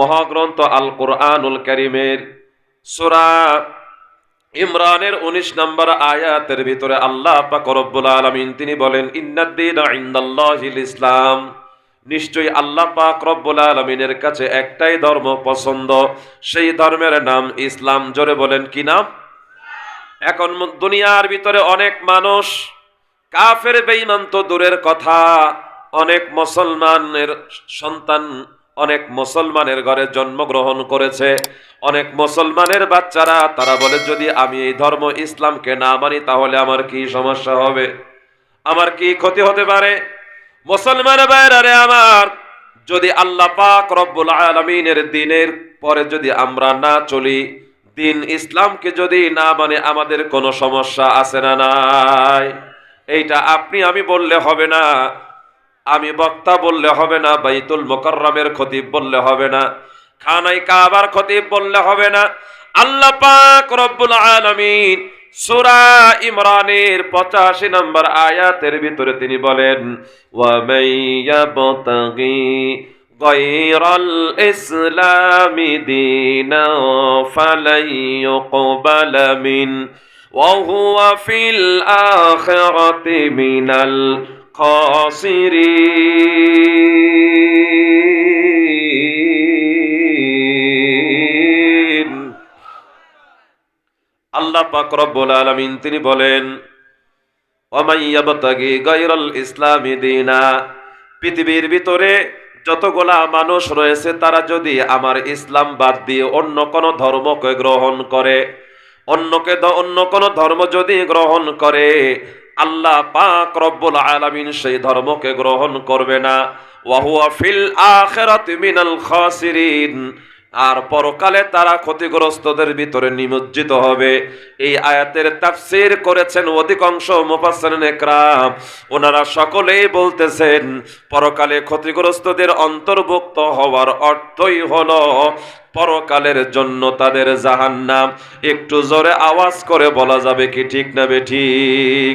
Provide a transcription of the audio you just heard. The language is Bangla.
মহাগ্রন্থ আল কোরআনুল করিমের সুরা ইমরানের উনিশ নম্বর আয়াতের ভিতরে আল্লাহ পাক আলমিন তিনি বলেন, ইন্নাদ্দিন ইসলাম নিশ্চয়ই আল্লাহ পাক রব্বুল আলামিনের কাছে একটাই ধর্ম পছন্দ। সেই ধর্মের নাম ইসলাম। জোরে বলেন, কি নাম? এখন দুনিয়ার ভিতরে অনেক মানুষ কাফের বেঈমান তো দূরের কথা। অনেক মুসলমানের সন্তান অনেক মুসলমানের ঘরে জন্মগ্রহণ করেছে। অনেক মুসলমানের বাচ্চারা, তারা বলে, যদি আমি এই ধর্ম ইসলামকে না মানি, তাহলে আমার কি সমস্যা হবে? আমার কি ক্ষতি হতে পারে? মুসলমান বাইরে আমার, যদি আল্লাহ পাক রব্বুল আলমিনের দিনের পরে যদি আমরা না চলি, দিন ইসলামকে যদি না মানে আমাদের কোনো সমস্যা আছে না নাই? এইটা আপনি, আমি বললে হবে না। আমি বক্তা বললে হবে না, বাইতুল মোকরমের খতিব বললে হবে না খানাই কাবার খতিব বললে হবে না। আল্লাহ পাক রব্বুল আলমিন ইমরানের 85 নম্বর আয়াতের ভিতরে তিনি বলেন মিন ফিল মিনাল الخاسرين আল্লাহ পাক রব্বুল আলামিন তিনি বলেন ওমাই ইয়াবতাগি গায়রাল ইসলামি দিনা পৃথিবীর ভিতরে যতগুলা মানুষ রয়েছে তারা যদি আমার ইসলাম বাদ দিয়ে অন্য কোন ধর্মকে গ্রহণ করে অন্যকে দ- অন্য কোন ধর্ম যদি গ্রহণ করে আল্লাহ পাক রব্বুল আলামিন সেই ধর্মকে গ্রহণ করবে না। ওয়াহুয়া ফিল আখিরাতি মিনাল খাসিরিন। আর পরকালে তারা ক্ষতিগ্রস্তদের ভিতরে নিমজ্জিত হবে। এই আয়াতের তাফসীর করেছেন অধিকাংশ মুফাসসিরিন ওনারা সকলেই বলতেছেন, পরকালে ক্ষতিগ্রস্তদের অন্তর্ভুক্ত হওয়ার অর্থই হলো পরকালের জন্য তাদের জাহান্নাম। একটু জোরে আওয়াজ করে বলা যাবে কি ঠিক না বে ঠিক?